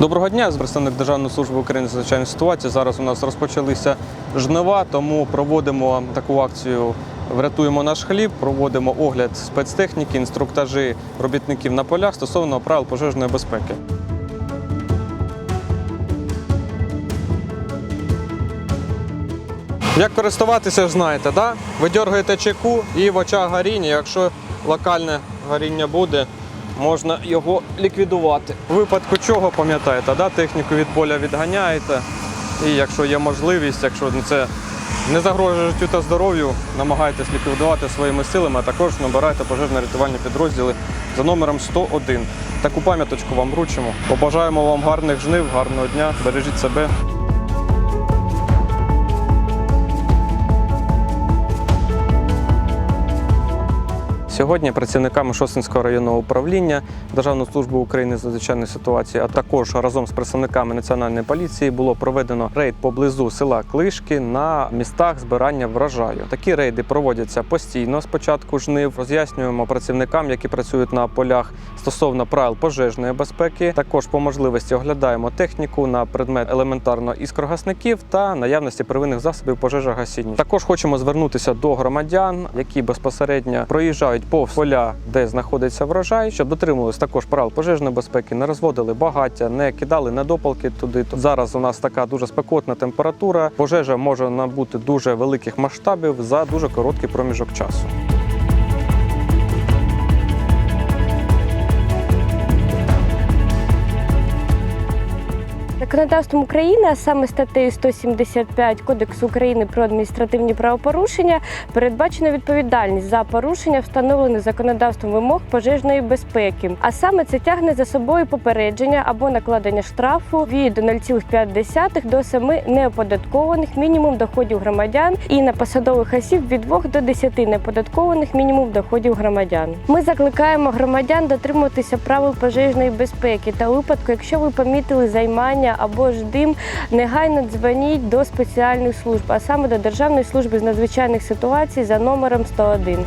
Доброго дня, представник Державної служби України з надзвичайних ситуацій. Зараз у нас розпочалися жнива, тому проводимо таку акцію Врятуємо наш хліб, проводимо огляд спецтехніки, інструктажі робітників на полях стосовно правил пожежної безпеки. Як користуватися, знаєте, да? ви дергаєте чеку і в очах горіння, якщо локальне горіння буде, можна його ліквідувати. У випадку чого пам'ятаєте, да? техніку від поля відганяєте. І якщо є можливість, якщо це не загрожує життю та здоров'ю, намагайтесь ліквідувати своїми силами, а також набирайте пожежно-рятувальні підрозділи за номером 101. Таку пам'яточку вам вручимо. Побажаємо вам гарних жнив, гарного дня, бережіть себе. Сьогодні працівниками Шосинського районного управління Державної служби України з надзвичайної ситуації, а також разом з представниками національної поліції було проведено рейд поблизу села Клишки на містах збирання врожаю. Такі рейди проводяться постійно. Спочатку жнив роз'яснюємо працівникам, які працюють на полях стосовно правил пожежної безпеки. Також по можливості оглядаємо техніку на предмет елементарно іскрогасників та наявності первинних засобів пожежогасіння. Також хочемо звернутися до громадян, які безпосередньо проїжджають повз поля, де знаходиться врожай, щоб дотримувалися також правил пожежної безпеки, не розводили багаття, не кидали недопалки туди. Зараз у нас така дуже спекотна температура. Пожежа може набути дуже великих масштабів за дуже короткий проміжок часу. Законодавством України, а саме статтею 175 Кодексу України про адміністративні правопорушення, передбачена відповідальність за порушення встановлених законодавством вимог пожежної безпеки. А саме це тягне за собою попередження або накладення штрафу від 0,5 до 7 неоподаткованих мінімум доходів громадян і на посадових осіб від 2 до 10 неоподаткованих мінімум доходів громадян. Ми закликаємо громадян дотримуватися правил пожежної безпеки та випадку, якщо ви помітили займання або ж дим, негайно дзвоніть до спеціальних служб, а саме до Державної служби з надзвичайних ситуацій за номером 101.